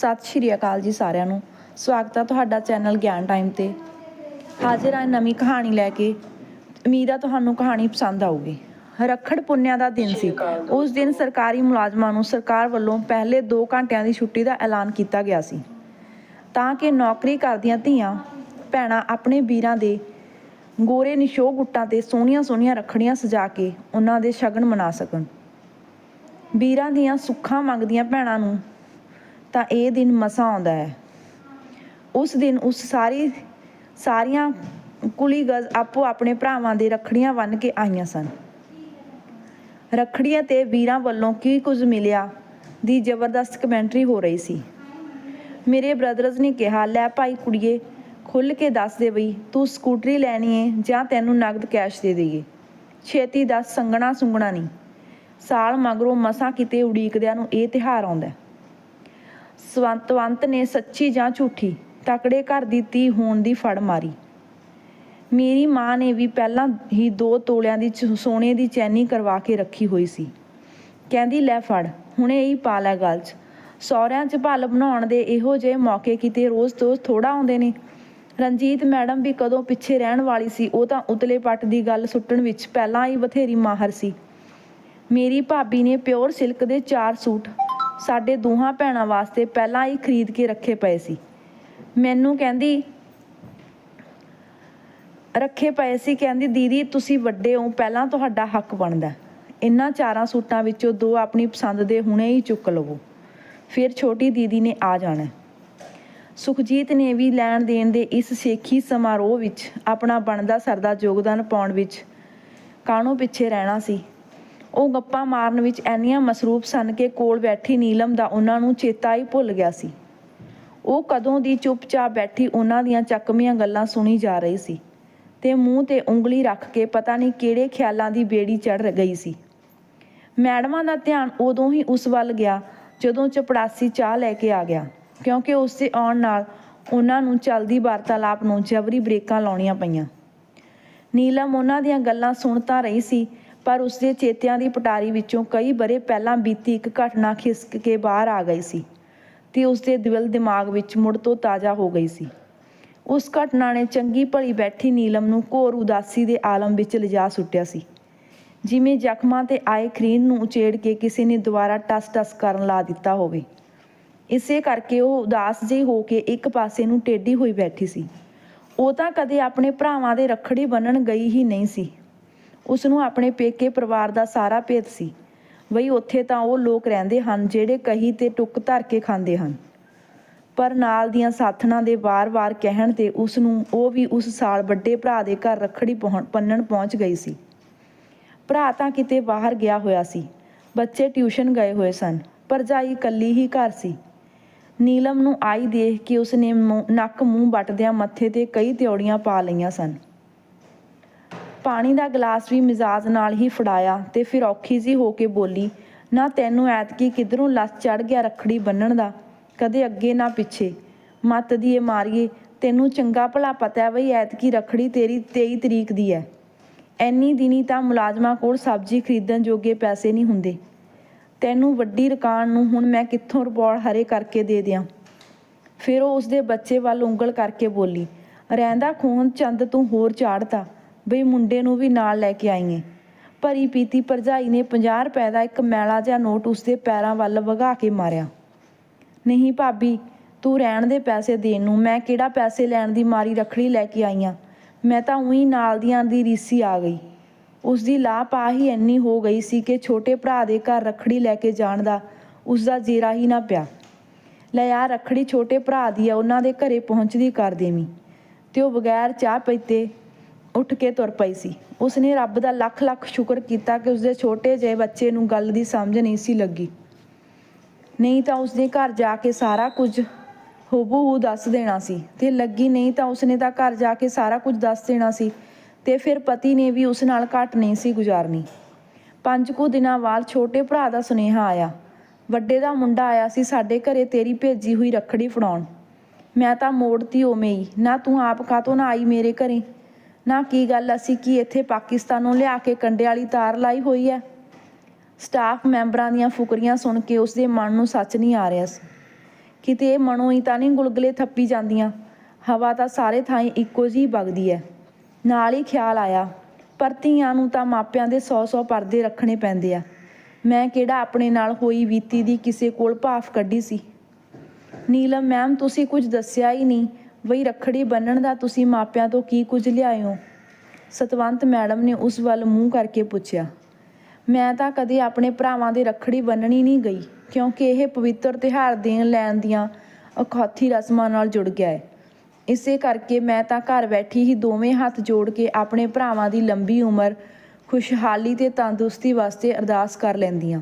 ਸਤਿ ਸ਼੍ਰੀ ਅਕਾਲ ਜੀ ਸਾਰਿਆਂ ਨੂੰ। ਸਵਾਗਤ ਹੈ ਤੁਹਾਡਾ ਚੈਨਲ ਗਿਆਨ ਟਾਈਮ ਤੇ। ਹਾਜ਼ਰ ਹਾਂ ਨਵੀਂ ਕਹਾਣੀ ਲੈ ਕੇ। ਉਮੀਦ ਆ ਤੁਹਾਨੂੰ ਕਹਾਣੀ ਪਸੰਦ ਆਊਗੀ। ਰੱਖੜ ਪੁੰਨਿਆ ਦਾ ਦਿਨ ਸੀ। ਉਸ ਦਿਨ ਸਰਕਾਰੀ ਮੁਲਾਜ਼ਮਾਂ ਨੂੰ ਸਰਕਾਰ ਵੱਲੋਂ ਪਹਿਲੇ 2 ਘੰਟਿਆਂ ਦੀ ਛੁੱਟੀ ਦਾ ਐਲਾਨ ਕੀਤਾ ਗਿਆ ਸੀ। ਤਾਂ ਕਿ ਨੌਕਰੀ ਕਰਦੀਆਂ ਧੀਆਂ, ਭੈਣਾਂ ਆਪਣੇ ਵੀਰਾਂ ਦੇ ਗੋਰੇ ਨਿਸ਼ੋ ਗੁੱਟਾਂ ਤੇ ਸੋਹਣੀਆਂ ਸੋਹਣੀਆਂ ਰੱਖੜੀਆਂ ਸਜਾ ਕੇ ਉਹਨਾਂ ਦੇ ਸ਼ਗਨ ਮਨਾ ਸਕਣ। ਵੀਰਾਂ ਦੀਆਂ ਸੁੱਖਾਂ ਮੰਗਦੀਆਂ ਭੈਣਾਂ ਨੂੰ ਤਾਂ ਇਹ ਦਿਨ ਮਸਾਂ ਆਉਂਦਾ ਹੈ। ਉਸ ਦਿਨ ਉਸ ਸਾਰੀ, ਸਾਰੀਆਂ ਕੁਲੀ ਗਜ਼ ਆਪੋ ਆਪਣੇ ਭਰਾਵਾਂ ਦੇ ਰੱਖੜੀਆਂ ਬੰਨ੍ਹ ਕੇ ਆਈਆਂ ਸਨ। ਰੱਖੜੀਆਂ ਤੇ ਵੀਰਾਂ ਵੱਲੋਂ ਕੀ ਕੁਝ ਮਿਲਿਆ ਦੀ ਜ਼ਬਰਦਸਤ ਕਮੈਂਟਰੀ ਹੋ ਰਹੀ ਸੀ। ਮੇਰੇ ਬ੍ਰਦਰਜ਼ ਨੇ ਕਿਹਾ, ਲੈ ਭਾਈ ਕੁੜੀਏ ਖੁੱਲ ਕੇ ਦੱਸ ਦੇ ਬਈ, ਤੂੰ ਸਕੂਟਰੀ ਲੈਣੀ ਏ ਜਾਂ ਤੈਨੂੰ ਨਗਦ ਕੈਸ਼ ਦੇ ਦੇਈਏ। ਛੇਤੀ ਦੱਸ ਸੰਗਣਾ ਸੁੰਗਣਾ ਨਹੀਂ। ਸਾਲ ਮਗਰੋਂ ਮਸਾਂ ਕਿਤੇ ਉਡੀਕਦਿਆਂ ਨੂੰ ਇਹ ਤਿਹਾਰ ਆਉਂਦਾ ਸਵੰਤਵੰਤ ਨੇ ਸੱਚੀ ਜਾਂ ਝੂਠੀ ਤਕੜੇ ਘਰ ਦੀ ਧੀ ਹੋਣ ਦੀ ਫੜ ਮਾਰੀ। ਮੇਰੀ ਮਾਂ ਨੇ ਵੀ ਪਹਿਲਾਂ ਹੀ ਦੋ ਤੋਲਿਆਂ ਦੀ ਸੋਨੇ ਦੀ ਚੈਨੀ ਕਰਵਾ ਕੇ ਰੱਖੀ ਹੋਈ ਸੀ। ਕਹਿੰਦੀ, ਲੈ ਫੜ, ਹੁਣੇ ਹੀ ਪਾ ਲੈ ਗਲ 'ਚ। ਸਹੁਰਿਆਂ 'ਚ ਭਲ ਬਣਾਉਣ ਦੇ ਇਹੋ ਜਿਹੇ ਮੌਕੇ ਕਿਤੇ ਰੋਜ਼ ਤੋਂ ਥੋੜਾ ਆਉਂਦੇ ਨੇ। ਰਣਜੀਤ ਮੈਡਮ ਵੀ ਕਦੋਂ ਪਿੱਛੇ ਰਹਿਣ ਵਾਲੀ ਸੀ, ਉਹ ਤਾਂ ਉਤਲੇ ਪੱਟ ਦੀ ਗੱਲ ਸੁੱਟਣ ਵਿੱਚ ਪਹਿਲਾਂ ਹੀ ਬਥੇਰੀ ਮਾਹਰ ਸੀ। ਮੇਰੀ ਭਾਬੀ ਨੇ ਪਿਓਰ ਸਿਲਕ ਦੇ ਚਾਰ ਸੂਟ ਸਾਡੇ ਦੋਹਾਂ ਭੈਣਾਂ ਵਾਸਤੇ ਪਹਿਲਾਂ ਹੀ ਖਰੀਦ ਕੇ ਰੱਖੇ ਪਏ ਸੀ। ਮੈਨੂੰ ਕਹਿੰਦੀ, ਰੱਖੇ ਪਏ ਸੀ, ਕਹਿੰਦੀ, ਦੀਦੀ, ਤੁਸੀਂ ਵੱਡੇ ਹੋ, ਪਹਿਲਾਂ ਤੁਹਾਡਾ ਹੱਕ ਬਣਦਾ ਇਹਨਾਂ ਚਾਰਾਂ ਸੂਟਾਂ ਵਿੱਚੋਂ ਦੋ ਆਪਣੀ ਪਸੰਦ ਦੇ ਹੁਣੇ ਹੀ ਚੁੱਕ ਲਵੋ। ਫਿਰ ਛੋਟੀ ਦੀਦੀ ਨੇ ਆ ਜਾਣਾ ਸੁਖਜੀਤ ਨੇ ਵੀ ਲੈਣ ਦੇਣ ਦੇ ਇਸ ਸੇਖੀ ਸਮਾਰੋਹ ਵਿੱਚ ਆਪਣਾ ਬਣਦਾ ਸਰਦਾ ਯੋਗਦਾਨ ਪਾਉਣ ਵਿੱਚ ਕਾਹਨੂੰ ਪਿੱਛੇ ਰਹਿਣਾ ਸੀ। ਉਹ ਗੱਪਾਂ ਮਾਰਨ ਵਿੱਚ ਐਨੀਆਂ ਮਸਰੂਫ ਸਨ ਕਿ ਕੋਲ ਬੈਠੀ ਨੀਲਮ ਦਾ ਉਹਨਾਂ ਨੂੰ ਚੇਤਾ ਹੀ ਭੁੱਲ ਗਿਆ ਸੀ। ਉਹ ਕਦੋਂ ਦੀ ਚੁੱਪਚਾਪ ਬੈਠੀ ਉਹਨਾਂ ਦੀਆਂ ਚੱਕਵੀਆਂ ਗੱਲਾਂ ਸੁਣੀ ਜਾ ਰਹੀ ਸੀ ਤੇ ਮੂੰਹ ਤੇ ਉਂਗਲੀ ਰੱਖ ਕੇ ਪਤਾ ਨਹੀਂ ਕਿਹੜੇ ਖਿਆਲਾਂ ਦੀ ਬੇੜੀ ਚੜ ਗਈ ਸੀ। ਮੈਡਮਾਂ ਦਾ ਧਿਆਨ ਉਦੋਂ ਹੀ ਉਸ ਵੱਲ ਗਿਆ ਜਦੋਂ ਚਪੜਾਸੀ ਚਾਹ ਲੈ ਕੇ ਆ ਗਿਆ, ਕਿਉਂਕਿ ਉਸ ਦੇ ਆਉਣ ਨਾਲ ਉਹਨਾਂ ਨੂੰ ਚਲਦੀ ਵਾਰਤਾਲਾਪ ਨੂੰ ਜਬਰੀ ਬ੍ਰੇਕਾਂ ਲਾਉਣੀਆਂ ਪਈਆਂ। ਨੀਲਮ ਉਹਨਾਂ ਦੀਆਂ ਗੱਲਾਂ ਸੁਣ ਤਾਂ ਰਹੀ ਸੀ ਪਰ ਉਸਦੇ ਚੇਤਿਆਂ ਦੀ ਪਟਾਰੀ ਵਿੱਚੋਂ ਕਈ ਬਰੇ ਪਹਿਲਾਂ ਬੀਤੀ ਇੱਕ ਘਟਨਾ ਖਿਸਕ ਕੇ ਬਾਹਰ ਆ ਗਈ ਸੀ ਤੇ ਉਸਦੇ ਦਿਲ ਦਿਮਾਗ ਵਿੱਚ ਮੁੜ ਤੋਂ ਤਾਜ਼ਾ ਹੋ ਗਈ ਸੀ। ਉਸ ਘਟਨਾ ਨੇ ਚੰਗੀ ਭਲੀ ਬੈਠੀ ਨੀਲਮ ਨੂੰ ਘੋਰ ਉਦਾਸੀ ਦੇ ਆਲਮ ਵਿੱਚ ਲਿਜਾ ਸੁੱਟਿਆ ਸੀ। ਜਿਵੇਂ ਜ਼ਖਮਾਂ ਤੇ ਆਏ ਖਰੀਨ ਨੂੰ ਉਚੇੜ ਕੇ ਕਿਸੇ ਨੇ ਦੁਬਾਰਾ ਟਸ-ਟਸ ਕਰਨ ਲਾ ਦਿੱਤਾ ਹੋਵੇ। ਇਸੇ ਕਰਕੇ ਉਹ ਉਦਾਸ ਜਿਹੀ ਹੋ ਕੇ ਇੱਕ ਪਾਸੇ ਨੂੰ ਟੇਢੀ ਹੋਈ ਬੈਠੀ ਸੀ। ਉਹ ਤਾਂ ਕਦੇ ਆਪਣੇ ਭਰਾਵਾਂ ਦੇ ਰੱਖੜੀ ਬੰਨਣ ਗਈ ਹੀ ਨਹੀਂ ਸੀ। ਉਸ ਨੂੰ ਆਪਣੇ ਪੇਕੇ ਪਰਿਵਾਰ ਦਾ ਸਾਰਾ ਭੇਤ ਸੀ। ਬਈ ਉੱਥੇ ਤਾਂ ਉਹ ਲੋਕ ਰਹਿੰਦੇ ਹਨ ਜਿਹੜੇ ਕਹੀ ਤੇ ਟੁੱਕ ਧਰ ਕੇ ਖਾਂਦੇ ਹਨ। ਪਰ ਨਾਲ ਦੀਆਂ ਸਾਥਣਾਂ ਦੇ ਵਾਰ-ਵਾਰ ਕਹਿਣ ਤੇ ਉਸ ਨੂੰ ਉਹ ਵੀ ਉਸ ਸਾਲ ਵੱਡੇ ਭਰਾ ਦੇ ਘਰ ਰੱਖੜੀ ਪਹੁੰ- ਬੰਨਣ ਪਹੁੰਚ ਗਈ ਸੀ। ਭਰਾ ਤਾਂ ਕਿਤੇ ਬਾਹਰ ਗਿਆ ਹੋਇਆ ਸੀ। ਬੱਚੇ ਟਿਊਸ਼ਨ ਗਏ ਹੋਏ ਸਨ ਭਰਜਾਈ ਇਕੱਲੀ ਹੀ ਘਰ ਸੀ। ਨੀਲਮ ਨੂੰ ਆਈ ਦੇਖ ਕੇ ਉਸਨੇ ਨੱਕ ਮੂੰਹ ਵੱਟਦਿਆਂ ਮੱਥੇ ਤੇ ਕਈ ਤਿਉੜੀਆਂ ਪਾ ਲਈਆਂ ਸਨ। ਪਾਣੀ ਦਾ ਗਲਾਸ ਵੀ ਮਿਜ਼ਾਜ ਨਾਲ ਹੀ ਫੜਾਇਆ ਤੇ ਫਿਰ ਔਖੀ ਜੀ ਹੋ ਕੇ ਬੋਲੀ, ਨਾ ਤੈਨੂੰ ਐਤਕੀ ਕਿਧਰੋਂ ਲੱਸ ਚੜ ਗਿਆ ਰੱਖੜੀ ਬੰਨਣ ਦਾ? ਕਦੇ ਅੱਗੇ ਨਾ ਪਿੱਛੇ। ਮੱਤ ਦੀ ਇਹ ਮਾਰੀਏ, ਤੈਨੂੰ ਚੰਗਾ ਭਲਾ ਪਤਾ ਹੈ ਬਈ ਐਤਕੀ ਰੱਖੜੀ ਤੇਰੀ 23 ਤਰੀਕ ਦੀ ਹੈ ਐਨੀ ਦਿਨੀ ਤਾਂ ਮੁਲਾਜ਼ਮਾਂ ਕੋਲ ਸਬਜ਼ੀ ਖਰੀਦਣ ਜੋਗੇ ਪੈਸੇ ਨਹੀਂ ਹੁੰਦੇ। ਤੈਨੂੰ ਵੱਡੀ ਰਕਾਨ ਨੂੰ ਹੁਣ ਮੈਂ ਕਿੱਥੋਂ ਰਿਪੋਰਟ ਹਰੇ ਕਰਕੇ ਦੇ ਦਿਆਂ? ਫਿਰ ਉਹ ਉਸਦੇ ਬੱਚੇ ਵੱਲ ਉਂਗਲ ਕਰਕੇ ਬੋਲੀ, ਰਹਿੰਦਾ ਖੂਨ ਚੰਦ ਤੂੰ ਹੋਰ ਚਾੜਤਾ ਬਈ ਮੁੰਡੇ ਨੂੰ ਵੀ ਨਾਲ ਲੈ ਕੇ ਆਈਏ ਭਰੀ ਪੀਤੀ ਭਰਜਾਈ ਨੇ 50 ਰੁਪਏ ਦਾ ਇੱਕ ਮੈਲਾ ਜਿਹਾ ਨੋਟ ਉਸਦੇ ਪੈਰਾਂ ਵੱਲ ਵਗਾ ਕੇ ਮਾਰਿਆ। ਨਹੀਂ ਭਾਬੀ, ਤੂੰ ਰਹਿਣ ਦੇ ਪੈਸੇ ਦੇਣ ਨੂੰ। ਮੈਂ ਕਿਹੜਾ ਪੈਸੇ ਲੈਣ ਦੀ ਮਾਰੀ ਰੱਖੜੀ ਲੈ ਕੇ ਆਈ ਆਂ? ਮੈਂ ਤਾਂ ਉਹੀ ਨਾਲ ਦੀਆਂ ਦੀ ਰੀਸੀ ਆ ਗਈ। ਉਸ ਦੀ ਲਾਪਾ ਹੀ ਇੰਨੀ ਹੋ ਗਈ ਸੀ ਕਿ ਛੋਟੇ ਭਰਾ ਦੇ ਘਰ ਰੱਖੜੀ ਲੈ ਕੇ ਜਾਣ ਦਾ ਉਸ ਦਾ ਜੀਰਾ ਹੀ ਨਾ ਪਿਆ। ਲੈ ਆ ਰੱਖੜੀ ਛੋਟੇ ਭਰਾ ਦੀ ਆ, ਉਹਨਾਂ ਦੇ ਘਰੇ ਪਹੁੰਚਦੀ ਕਰ ਦੇਵੀਂ। ਤੇ ਉਹ ਬਗੈਰ ਚਾਹ ਪੀਤੇ ਉੱਠ ਕੇ ਤੁਰ ਪਈ ਸੀ। ਉਸਨੇ ਰੱਬ ਦਾ ਲੱਖ ਲੱਖ ਸ਼ੁਕਰ ਕੀਤਾ ਕਿ ਉਸਦੇ ਛੋਟੇ ਜਿਹੇ ਬੱਚੇ ਨੂੰ ਗੱਲ ਦੀ ਸਮਝ ਨਹੀਂ ਸੀ ਲੱਗੀ। ਨਹੀਂ ਤਾਂ ਉਸਦੇ ਘਰ ਜਾ ਕੇ ਸਾਰਾ ਕੁਝ ਹੂਬਹੂ ਦੱਸ ਦੇਣਾ ਸੀ ਤੇ ਲੱਗੀ ਨਹੀਂ ਤਾਂ ਉਸਨੇ ਤਾਂ ਘਰ ਜਾ ਕੇ ਸਾਰਾ ਕੁਝ ਦੱਸ ਦੇਣਾ ਸੀ ਤੇ ਫਿਰ ਪਤੀ ਨੇ ਵੀ ਉਸ ਨਾਲ ਘੱਟ ਨਹੀਂ ਸੀ ਗੁਜ਼ਾਰਨੀ। ਪੰਜ ਕੁ ਦਿਨਾਂ ਬਾਅਦ ਛੋਟੇ ਭਰਾ ਦਾ ਸੁਨੇਹਾ ਆਇਆ। ਵੱਡੇ ਦਾ ਮੁੰਡਾ ਆਇਆ ਸੀ ਸਾਡੇ ਘਰੇ ਤੇਰੀ ਭੇਜੀ ਹੋਈ ਰੱਖੜੀ ਫੜਾਉਣ। ਮੈਂ ਤਾਂ ਮੋੜਤੀ ਉਵੇਂ ਹੀ, ਨਾ ਤੂੰ ਆਪ ਕਾਤੋਂ ਨਾ ਆਈ ਮੇਰੇ ਘਰੇ? ਨਾ ਕੀ ਗੱਲ ਅਸੀਂ ਕੀ ਇੱਥੇ ਪਾਕਿਸਤਾਨੋਂ ਲਿਆ ਕੇ ਕੰਡੇ ਵਾਲੀ ਤਾਰ ਲਾਈ ਹੋਈ ਹੈ ਸਟਾਫ ਮੈਂਬਰਾਂ ਦੀਆਂ ਫੁਕਰੀਆਂ ਸੁਣ ਕੇ ਉਸਦੇ ਮਨ ਨੂੰ ਸੱਚ ਨਹੀਂ ਆ ਰਿਹਾ ਸੀ। ਕਿਤੇ ਇਹ ਮਨੋਂ ਹੀ ਤਾਂ ਨਹੀਂ ਗੁਲਗੁਲੇ ਥੱਪੀ ਜਾਂਦੀਆਂ, ਹਵਾ ਤਾਂ ਸਾਰੇ ਥਾਈਂ ਇੱਕੋ ਜਿਹੀ ਵਗਦੀ ਹੈ ਨਾਲ ਹੀ ਖਿਆਲ ਆਇਆ, ਪਰ ਧੀਆਂ ਨੂੰ ਤਾਂ ਮਾਪਿਆਂ ਦੇ 100-100 ਪਰਦੇ ਰੱਖਣੇ ਪੈਂਦੇ ਆ। ਮੈਂ ਕਿਹੜਾ ਆਪਣੇ ਨਾਲ ਹੋਈ ਬੀਤੀ ਦੀ ਕਿਸੇ ਕੋਲ ਭਾਫ ਕੱਢੀ ਸੀ? ਨੀਲਮ ਮੈਮ, ਤੁਸੀਂ ਕੁਝ ਦੱਸਿਆ ਹੀ ਨਹੀਂ। ਬਈ ਰੱਖੜੀ ਬੰਨਣ ਦਾ ਤੁਸੀਂ ਮਾਪਿਆਂ ਤੋਂ ਕੀ ਕੁਝ ਲਿਆਇਓ? ਸਤਵੰਤ ਮੈਡਮ ਨੇ ਉਸ ਵੱਲ ਮੂੰਹ ਕਰਕੇ ਪੁੱਛਿਆ। ਮੈਂ ਤਾਂ ਕਦੇ ਆਪਣੇ ਭਰਾਵਾਂ ਦੇ ਰੱਖੜੀ ਬੰਨਣੀ ਨਹੀਂ ਗਈ, ਕਿਉਂਕਿ ਇਹ ਪਵਿੱਤਰ ਤਿਉਹਾਰ ਦੇਣ ਲੈਣ ਦੀਆਂ ਅਖੌਤੀ ਰਸਮਾਂ ਨਾਲ ਜੁੜ ਗਿਆ ਹੈ ਇਸੇ ਕਰਕੇ ਮੈਂ ਤਾਂ ਘਰ ਬੈਠੀ ਹੀ ਦੋਵੇਂ ਹੱਥ ਜੋੜ ਕੇ ਆਪਣੇ ਭਰਾਵਾਂ ਦੀ ਲੰਬੀ ਉਮਰ, ਖੁਸ਼ਹਾਲੀ ਤੇ ਤੰਦਰੁਸਤੀ ਵਾਸਤੇ ਅਰਦਾਸ ਕਰ ਲੈਂਦੀ ਹਾਂ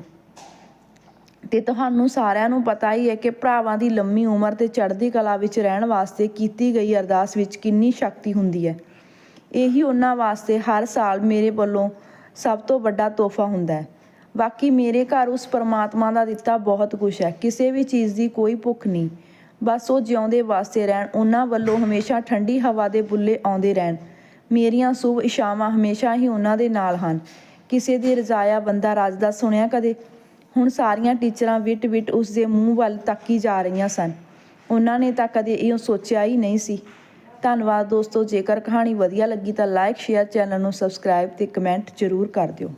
ਤੇ ਤੁਹਾਨੂੰ ਸਾਰਿਆਂ ਨੂੰ ਪਤਾ ਹੀ ਹੈ ਕਿ ਭਰਾਵਾਂ ਦੀ ਲੰਮੀ ਉਮਰ ਤੇ ਚੜ੍ਹਦੀ ਕਲਾ ਵਿੱਚ ਰਹਿਣ ਵਾਸਤੇ ਕੀਤੀ ਗਈ ਅਰਦਾਸ ਵਿੱਚ ਕਿੰਨੀ ਸ਼ਕਤੀ ਹੁੰਦੀ ਹੈ। ਇਹੀ ਉਹਨਾਂ ਵਾਸਤੇ ਹਰ ਸਾਲ ਮੇਰੇ ਵੱਲੋਂ ਸਭ ਤੋਂ ਵੱਡਾ ਤੋਹਫਾ ਹੁੰਦਾ ਹੈ। ਬਾਕੀ ਮੇਰੇ ਘਰ ਉਸ ਪਰਮਾਤਮਾ ਦਾ ਦਿੱਤਾ ਬਹੁਤ ਕੁਝ ਹੈ। ਕਿਸੇ ਵੀ ਚੀਜ਼ ਦੀ ਕੋਈ ਭੁੱਖ ਨਹੀਂ। ਬਸ ਉਹ ਜਿਉਂਦੇ ਵਾਸਤੇ ਰਹਿਣ। ਉਹਨਾਂ ਵੱਲੋਂ ਹਮੇਸ਼ਾ ਠੰਡੀ ਹਵਾ ਦੇ ਬੁੱਲੇ ਆਉਂਦੇ ਰਹਿਣ। ਮੇਰੀਆਂ ਸ਼ੁਭ ਇਸ਼ਾਵਾਂ ਹਮੇਸ਼ਾ ਹੀ ਉਹਨਾਂ ਦੇ ਨਾਲ ਹਨ। ਕਿਸੇ ਦੀ ਰਜ਼ਾਇਆ ਬੰਦਾ ਰਾਜ ਦਾ ਸੁਣਿਆ ਕਦੇ ਹੁਣ ਸਾਰੀਆਂ ਟੀਚਰਾਂ ਵਿਟ ਵਿਟ ਉਸ ਦੇ ਮੂੰਹ ਵੱਲ ਤੱਕੀ ਜਾ ਰਹੀਆਂ ਸਨ। ਉਹਨਾਂ ਨੇ ਤਾਂ ਕਦੇ ਇਹ ਸੋਚਿਆ ਹੀ ਨਹੀਂ ਸੀ। ਧੰਨਵਾਦ ਦੋਸਤੋ, ਜੇਕਰ ਕਹਾਣੀ ਵਧੀਆ ਲੱਗੀ ਤਾਂ ਲਾਈਕ ਸ਼ੇਅਰ ਚੈਨਲ ਨੂੰ ਸਬਸਕ੍ਰਾਈਬ ਤੇ ਕਮੈਂਟ ਜ਼ਰੂਰ ਕਰ ਦਿਓ।